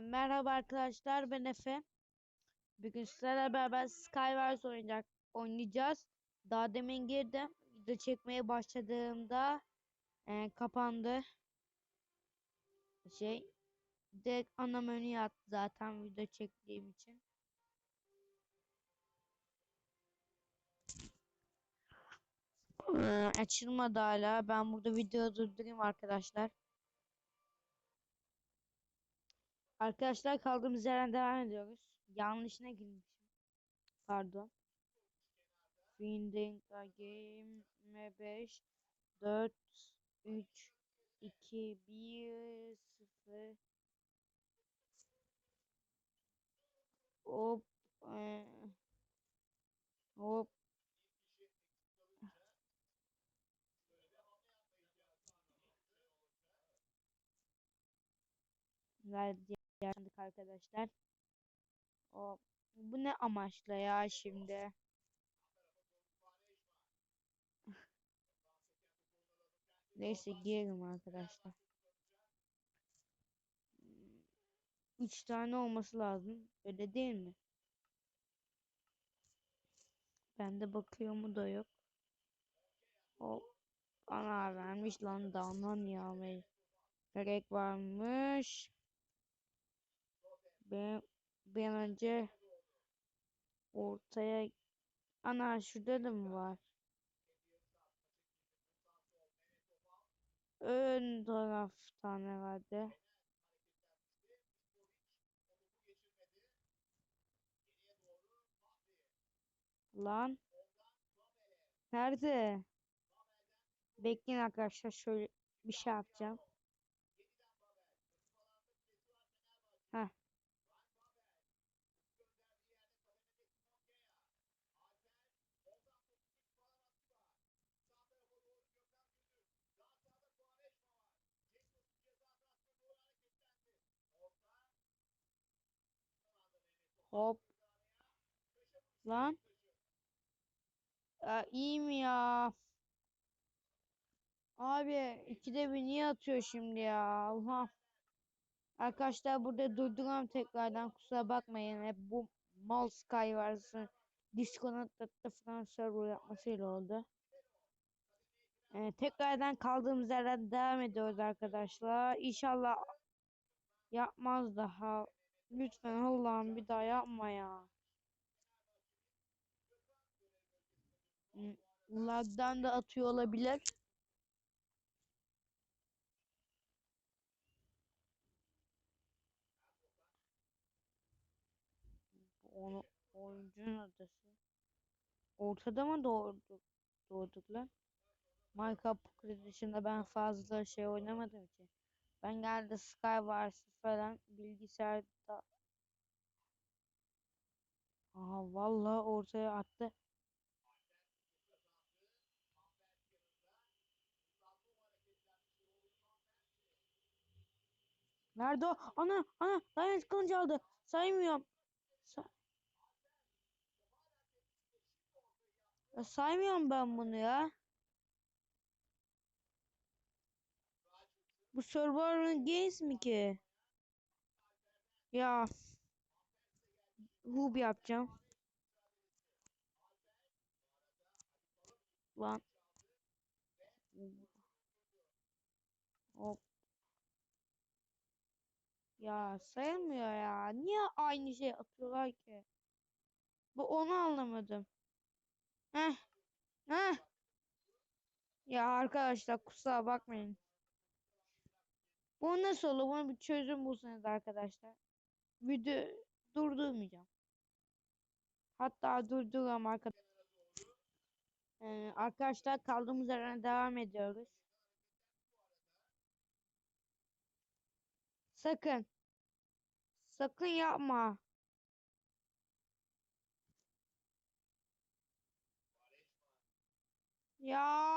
merhaba arkadaşlar ben Efe. Bugün sizlerle beraber Skywars oynayacak, oynayacağız. Daha demin girdim. Video çekmeye başladığımda e, kapandı. Şey direkt ana menüye attı zaten video çektiğim için. Açılmadı hala. Ben burada video durdurayım arkadaşlar. Arkadaşlar kaldığımız yerden devam ediyoruz. Yanlışına girmişim. Pardon. Finding a game 5 4 3 2 1 0 Hop eee, Hop Verdi yaşandık arkadaşlar. O bu ne amaçla ya şimdi? Neyse girelim arkadaşlar. Üç tane olması lazım. Öyle değil mi? Bende bakıyor mu da yok. O bana vermiş lan damlan ya gerek varmış. Ben an önce ortaya ana şurada da mı var? Ön taraftan herhalde. Lan. Nerede? Bekleyin arkadaşlar şöyle bir şey yapacağım. Heh. Hop. Lan. Ya iyi mi ya? Abi ikide bir niye atıyor şimdi ya? Allah. Arkadaşlar burada durduram tekrardan kusura bakmayın. Hep bu mal sky varsın. Disconnected'da falan server yapmasıyla oldu. Ee, tekrardan kaldığımız yerden devam ediyoruz arkadaşlar. İnşallah yapmaz daha. Lütfen Allah'ım bir daha yapma ya. Lag'dan da atıyor olabilir. Onu oyuncunun adası. Ortada mı doğurduk, doğduk lan? Minecraft Pocket ben fazla şey oynamadım ki. Ben geldi Skywars falan bilgisayarda. Aha vallahi ortaya attı. Nerede o? Ana ana Diamond kılıcı aldı. Saymıyorum. Sa saymıyorum ben bunu ya. Bu Survivor Games mi ki? Ya. Hub yapacağım. Lan. Hop. Ya sayılmıyor ya. Niye aynı şey atıyorlar ki? Bu onu anlamadım. Heh. Heh. Ya arkadaşlar kusura bakmayın. Bu nasıl olur? Buna bir çözüm bulsanız arkadaşlar. Video durdurmayacağım. Hatta durdururum arkadaşlar. Ee, arkadaşlar kaldığımız yerden devam ediyoruz. Sakın. Sakın yapma. Ya.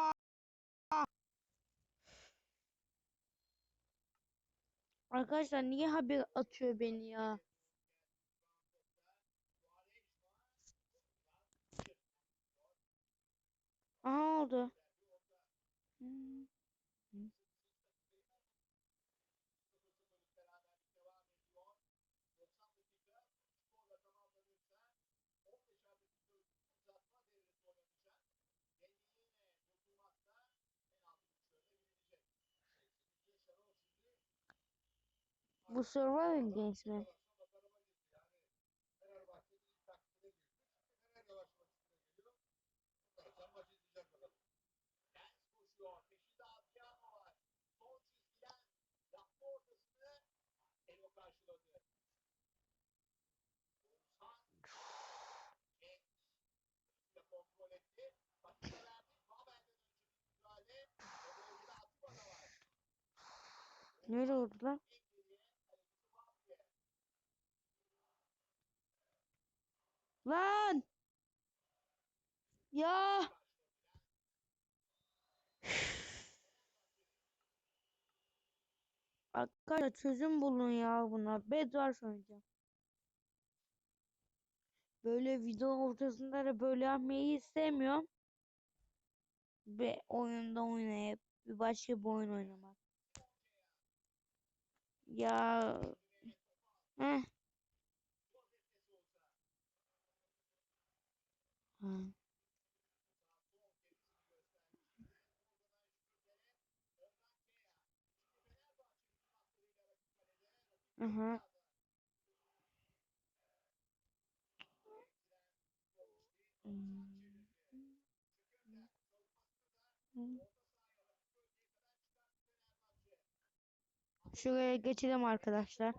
Arkadaşlar niye haber atıyor beni ya? Aha oldu. Bu Survivor Games mi? Nereye oldu lan? Lan! Ya! Arkadaşlar çözüm bulun ya buna. Bedwars oynayacağım. Böyle video ortasında da böyle yapmayı istemiyorum. Ve oyunda oynayıp bir başka bir oyun oynamak. Ya Heh. Ha. Aha. Şuraya geçelim arkadaşlar.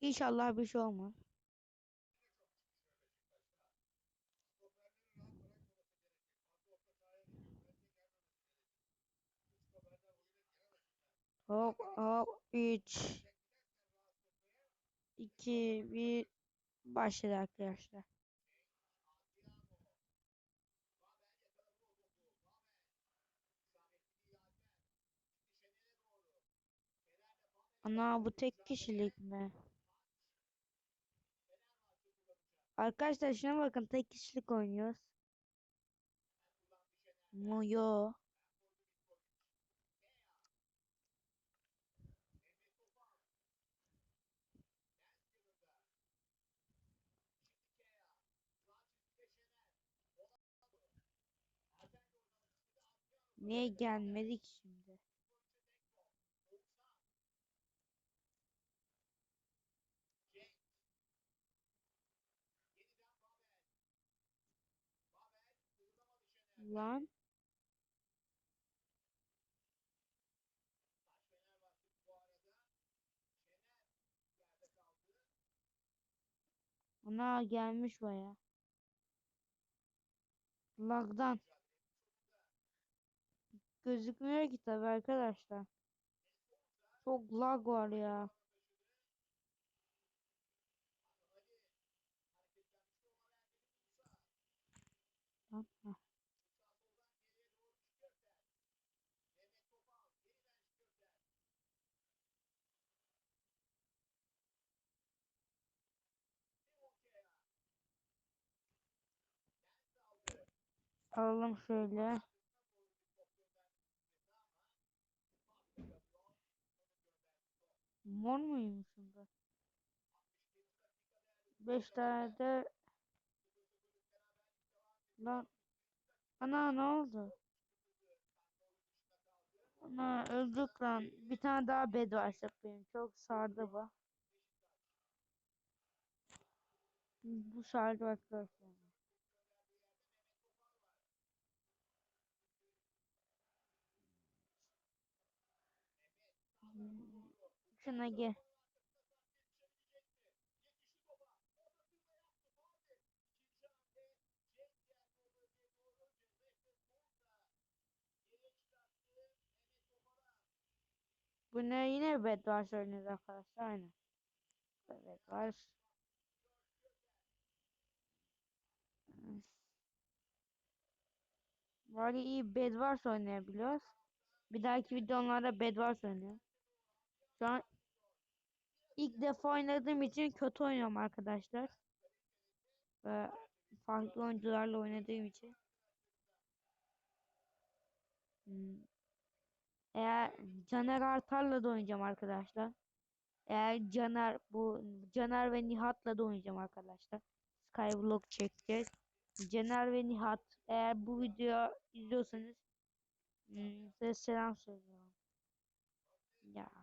İnşallah bir şey olmaz. Hop hop 3 2 1 başladı arkadaşlar. Ana bu tek kişilik mi? Arkadaşlar şuna bakın tek kişilik oynuyoruz. Mu yo. Niye gelmedik şimdi? Lan. Ana gelmiş baya. Lagdan. Gözükmüyor ki tabi arkadaşlar. Çok lag var ya. Alalım şöyle. Mor muymuşum ben? 5 tane de Lan Ana ne oldu? Ana öldük lan. Bir tane daha bed var benim. Çok sardı bu. Bu sardı arkadaşlar. Şuna gel. Bu ne yine Bedwars oynuyoruz arkadaşlar aynı. Bedwars. Var iyi Bedwars oynayabiliyoruz. Bir dahaki videolarda Bedwars oynuyorum. Şu an ilk defa oynadığım için kötü oynuyorum arkadaşlar. Ve farklı oyuncularla oynadığım için. Hmm. Eğer Caner Artar'la da oynayacağım arkadaşlar. Eğer Caner bu Caner ve Nihat'la da oynayacağım arkadaşlar. Skyblock çekeceğiz. Caner ve Nihat eğer bu video izliyorsanız hmm, size selam söylüyorum. Ya.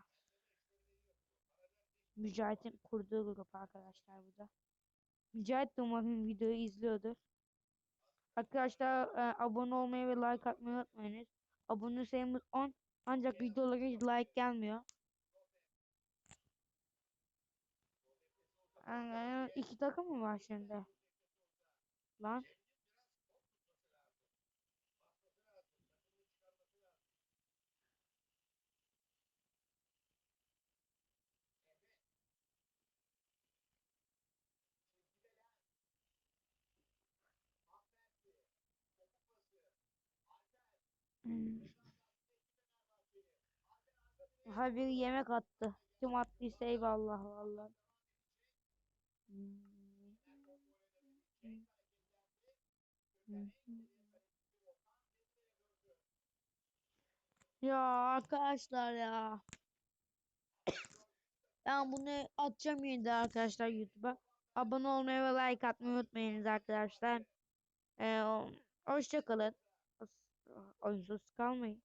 Mücahit'in kurduğu grup arkadaşlar bu da. Mücahit de umarım videoyu izliyordur. Arkadaşlar e, abone olmayı ve like atmayı unutmayınız. Abone sayımız 10 ancak videolara hiç like gelmiyor. Yani iki takım mı var şimdi? Lan. Hmm. Ha bir yemek attı. Kim attıysa eyvallah vallahi. Ya arkadaşlar ya. Ben bunu atacağım yine arkadaşlar YouTube'a. Abone olmayı ve like atmayı unutmayınız arkadaşlar. Ee, hoşça Е, з узками